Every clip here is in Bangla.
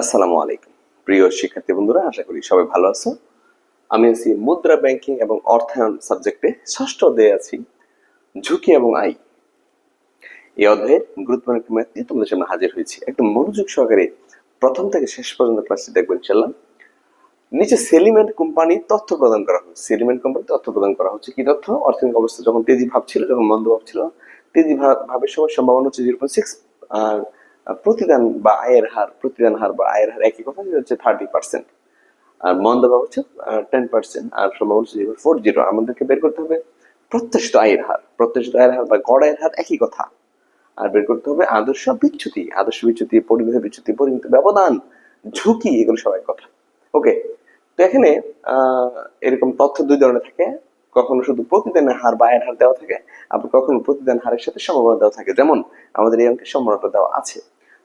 আসসালামু আলাইকুম। প্রিয় শিক্ষার্থী বন্ধুরা, আশা করি সবাই ভালো আছো। আমি আছি মুদ্রা ব্যাংকিং এবং অর্থায়ন সাবজেক্টে ষষ্ঠ অধ্যায়ে আছি, ঝুঁকি এবং আয়। এই অধ্যায়ে গুরুত্বপূর্ণ একটি ম্যাথ নিয়ে তোমাদের সামনে হাজির হয়েছি। একদম মনোযোগ সহকারে প্রথম থেকে শেষ পর্যন্ত ক্লাসটি দেখবেন ইনশাল্লাহ নিচে সেলিমেন্ট কোম্পানি তথ্য প্রদান করা হচ্ছে। সেলিমেন্ট কোম্পানি তথ্য প্রদান করা হচ্ছে। কি তথ্য? অর্থনৈতিক অবস্থা যখন তেজি ভাব ছিল, যখন মন্দ ভাব ছিল, তেজি ভাব- ভাবের সময় সম্ভাবনা হচ্ছে জিরো পয়েন্ট সিক্স আর প্রতিদান বা আয়ের হার, প্রতিদান হার বা আয়ের হার একই কথা হচ্ছে থার্টি পার্সেন্ট আর মন্দ ভাব হচ্ছে টেন পার্সেন্ট আর জিরো ফোর জিরো আমাদেরকে বের করতে হবে প্রত্যাশিত আয়ের হার। প্রত্যাশিত আয়ের হার বা গড় আয়ের হার একই কথা। আর বের করতে হবে আদর্শ বিচ্যুতি আদর্শ বিচ্যুতি, পরিবেশ বিচ্যুতি, পরিমিত ব্যবধান, ঝুঁকি, এগুলো সবাই কথা। ওকে তো এখানে এরকম তথ্য দুই ধরনের থাকে। কখনো শুধু প্রতিদানের হার বা আয়ের হার দেওয়া থাকে, আবার কখনো প্রতিদান হারের সাথে সম্ভাবনা দেওয়া থাকে। যেমন, আমাদের এই অঙ্কের সম্ভাবনাটা দেওয়া আছে।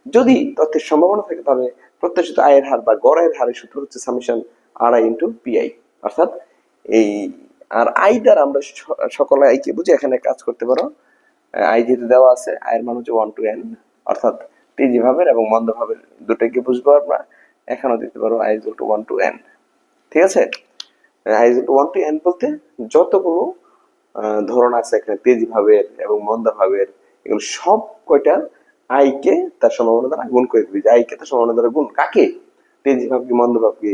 যদি তথ্যের সম্ভাবনা থাকে, তাহলে প্রত্যাশিত আয়ের হার বা গড় আয়ের হারের সূত্র হচ্ছে summation R I into P I অর্থাৎ এই আর আই দ্বারা আমরা সকল আইকে বুঝে এখানে কাজ করতে পারো। আই যেহেতু দেওয়া আছে আয়ের মান হচ্ছে ওয়ান টু এন অর্থাৎ তেজি ভাবের এবং মন্দ ভাবের দুটোকে বুঝব আমরা। এখানেও দিতে পারো I to one to N ঠিক আছে? আই ওয়ান টু এন বলতে যতগুলো ধরন আছে এখানে তেজি ভাবের এবং মন্দ ভাবের, এগুলো সব কয়টা আইকে তার সম্ভাবনা দ্বারা গুণ করে দিবি। যে আইকে তার সম্ভাবনা দ্বারা গুণ। কাকে? তেজি ভাবকে মন্দ ভাবকে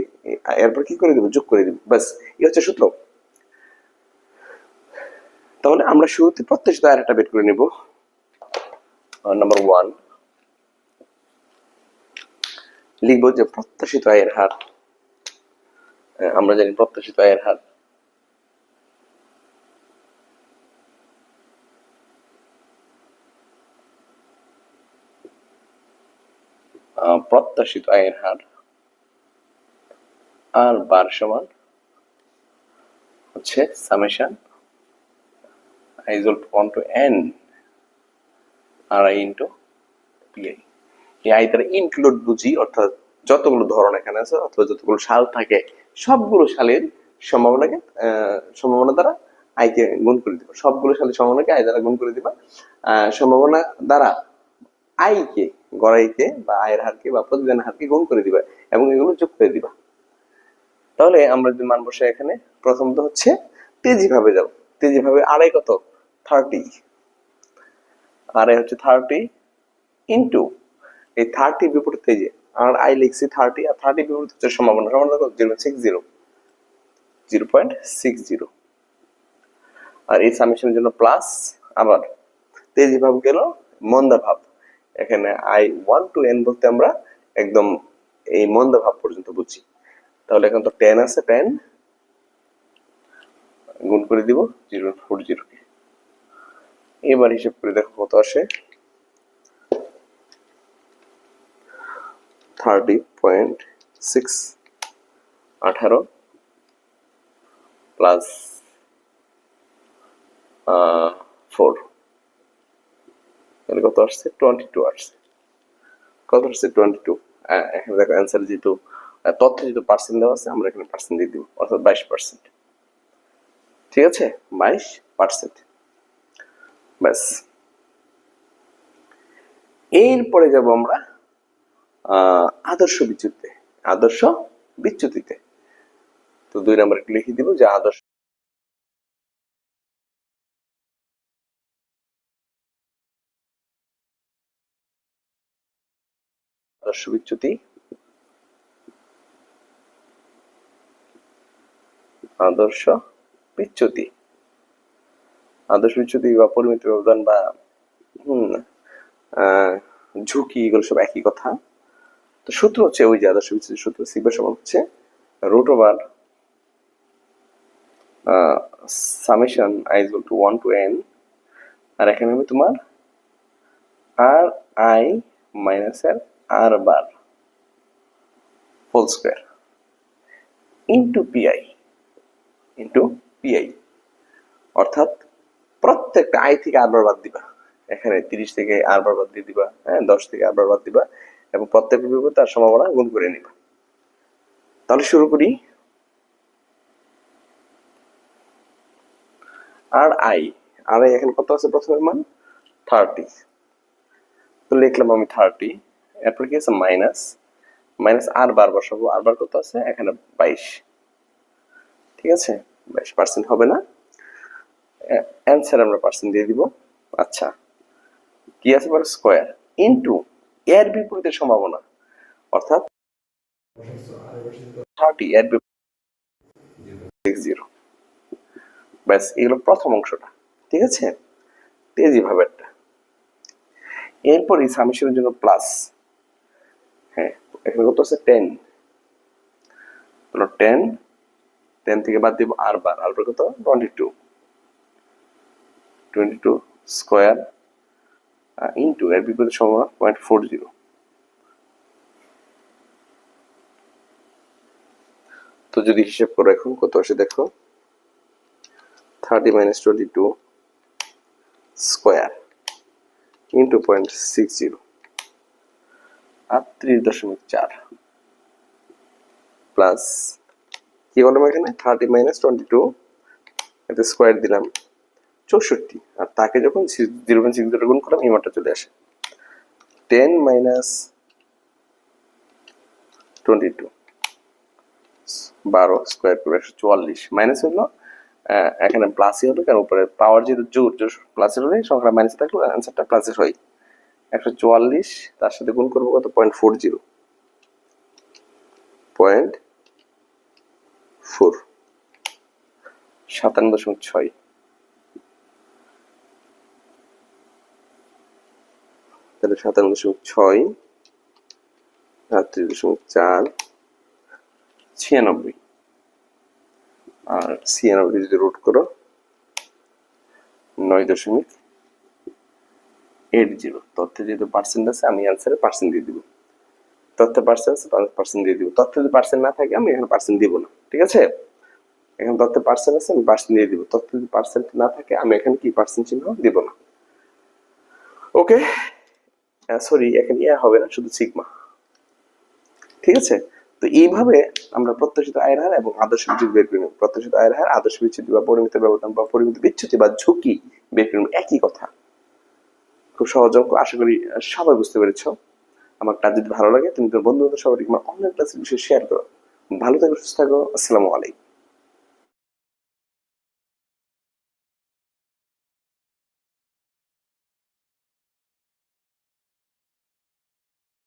এরপর কি করে দিব? যোগ করে দিব। বাস এই হচ্ছে সূত্র। তাহলে আমরা শুরুতে প্রত্যাশিত আয়ের একটা বের করে নিব। নাম্বার ওয়ান লিখব যে প্রত্যাশিত আয়ের হার। আমরা জানি প্রত্যাশিত আয়ের হার প্রত্যাশিত আয়ের হার আর বার সমান হচ্ছে summation is equal to 1 R i into pi এই i দ্বারা ইনক্লুড বুঝি, অর্থাৎ যতগুলো ধরন এখানে আছে, অথবা যতগুলো সাল থাকে, সবগুলো সালের সম্ভাবনাকে সম্ভাবনা দ্বারা i কে গুণ করে দিবা। সবগুলো সালের সম্ভাবনাকে i দ্বারা গুণ করে দিবা। সম্ভাবনা দ্বারা i কে গড়াইকে বা আয়ের হারকে বা প্রতিদানের হারকে গুণ করে দিবা এবং এগুলো যোগ করে দিবা। তাহলে আমরা যদি মান বসাই এখানে, প্রথমত হচ্ছে তেজি ভাবে যাও তেজি ভাবে আড়াই কত? থার্টি আড়াই হচ্ছে থার্টি ইন্টু এই থার্টি বিপরীত তেজে আর আই লিখছি থার্টি আর থার্টি বিপরীত হচ্ছে সম্ভাবনা। সম্ভাবনা কত? Zero six zero zero point six zero R এই সামেশনের জন্য প্লাস আবার তেজি ভাব গেল মন্দা ভাব। এখানে আই ওয়ান টু এন বলতে আমরা একদম এই মন্দ ভাব পর্যন্ত বুঝি। তাহলে এখন তো টেন আছে টেন গুণ করে দিব জিরো ফোর জিরো এবার হিসেব করে দেখো কত আসে। থার্টি পয়েন্ট সিক্স আঠারো প্লাস ফোর কত আসছে? টোয়েন্টি টু আসছে। কত আসছে? টোয়েন্টি টু এখানে দেখো অ্যান্সার যেহেতু তথ্য যেহেতু পার্সেন্ট দেওয়া আছে, আমরা এখানে পার্সেন্ট দিয়ে দিব, অর্থাৎ বাইশ পার্সেন্ট ঠিক আছে? বাইশ পার্সেন্ট ব্যাস। এরপরে যাব আমরা আদর্শ বিচ্যুতিতে আদর্শ বিচ্যুতিতে। তো দুই নম্বর লিখে দিব যে আদর্শ আদর্শ বিচ্যুতি আদর্শ বিচ্যুতি। আদর্শ বিচ্যুতি বা পরিমিত ব্যবধান বা, হুম ঝুঁকি, এগুলো সব একই কথা। তো সূত্র হচ্ছে ওই যে আদর্শ বিচ্যুতি সূত্র সিগমা সমান হচ্ছে root over summation I equal to one to N আর এখানে হবে তোমার আর আই মাইনাস এর R bar whole square into P I into P I অর্থাৎ প্রত্যেকটা আই থেকে আরবার বাদ দিবা। এখানে তিরিশ থেকে আরবার বাদ দিয়ে দিবা হ্যাঁ দশ থেকে আরবার বাদ দিবা এবং প্রত্যেকটা বিপরীতে তার সম্ভাবনা গুণ করে নিবা। তাহলে শুরু করি। আর আই আর আই এখানে কত আছে? প্রথমের মান থার্টি তো লিখলাম আমি থার্টি এরপর কি আছে মাইনাস মাইনাস আর বার বসাবো, আর বার কত আছে? এখানে বাইশ। ঠিক আছে? বাইশ পার্সেন্ট হবে না। অ্যান্সার আমরা পার্সেন্ট দিয়ে দিব। আচ্ছা। কি আছে বলে? স্কোয়ার ইন্টু এর বিপরীতের সম্ভাবনা। অর্থাৎ থার্টি এর জিরো ব্যাস, এগুলো প্রথম অংশটা। ঠিক আছে? তেজি ভাবেরটা। এরপর এই সামিশনের জন্য প্লাস এখানে কত আছে টেন টেন টেন থেকে বাদ দিব আর বার, আর কত? Twenty two twenty two square into এর বিপরীত সম্ভাবনা পয়েন্ট ফোর জিরো তো যদি হিসেব করো এখন, কত আসে দেখো? Thirty minus twenty two square into point six zero আটত্রিশ দশমিক চার। প্লাস, কি বললাম এখানে? থার্টি মাইনাস টোয়েন্টি টু, এতে স্কোয়ার দিলাম চৌষট্টি। আর তাকে যখন জিরো পয়েন্ট সিক্স গুণ করলাম, এই মানটা চলে আসে। টেন মাইনাস টোয়েন্টি টু, বারো স্কোয়ার করে একশো চুয়াল্লিশ। মাইনাস হলো এখানে প্লাসই হলো কারণ উপরে পাওয়ার যেহেতু জোর জোর প্লাসের হলে সংখ্যা মাইনাস থাকল অ্যান্সারটা প্লাসের হয় একশো চুয়াল্লিশ, তার সাথে গুণ করব কত? Point four zero point four সাতান্ন দশমিক ছয়। তাহলে সাতান্ন দশমিক ছয় আটত্রিশ দশমিক চার, ছিয়ানব্বই। আর ছিয়ানব্বই যদি রুট করো, নয় দশমিক এইট জিরো তথ্যে যেহেতু পার্সেন্ট আছে, আমি অ্যান্সারে পার্সেন্ট দিয়ে দিব। তথ্যে পার্সেন্ট আছে পার্সেন্ট দিয়ে দিব। তথ্যে যদি পার্সেন্ট না থাকে, আমি এখানে পার্সেন্ট দিব না। ঠিক আছে? এখানে তথ্যে পার্সেন্ট আছে, আমি পার্সেন্ট দিয়ে দিব। তথ্যে যদি পার্সেন্ট না থাকে, আমি এখানে কি পার্সেন্ট চিহ্ন দিব না। ওকে সরি এখানে ইয়া হবে না, শুধু সিগমা ঠিক আছে? তো এইভাবে আমরা প্রত্যাশিত আয়ের হার এবং আদর্শ বিচ্যুতি বের করে প্রত্যাশিত আয়ের হার, আদর্শ বিচ্যুতি বা পরিমিত ব্যবধান বা পরিমিত বিচ্যুতি বা ঝুঁকি বের করে একই কথা। খুব সহজ অঙ্ক, আশা করি সবাই বুঝতে পেরেছ। আমার কাজ যদি ভালো লাগে, তুমি বন্ধু বান্ধব সবাই আমার অনলাইন বিষয়ে শেয়ার করো। ভালো থাকো, সুস্থ থাকো, আসসালামু আলাইকুম।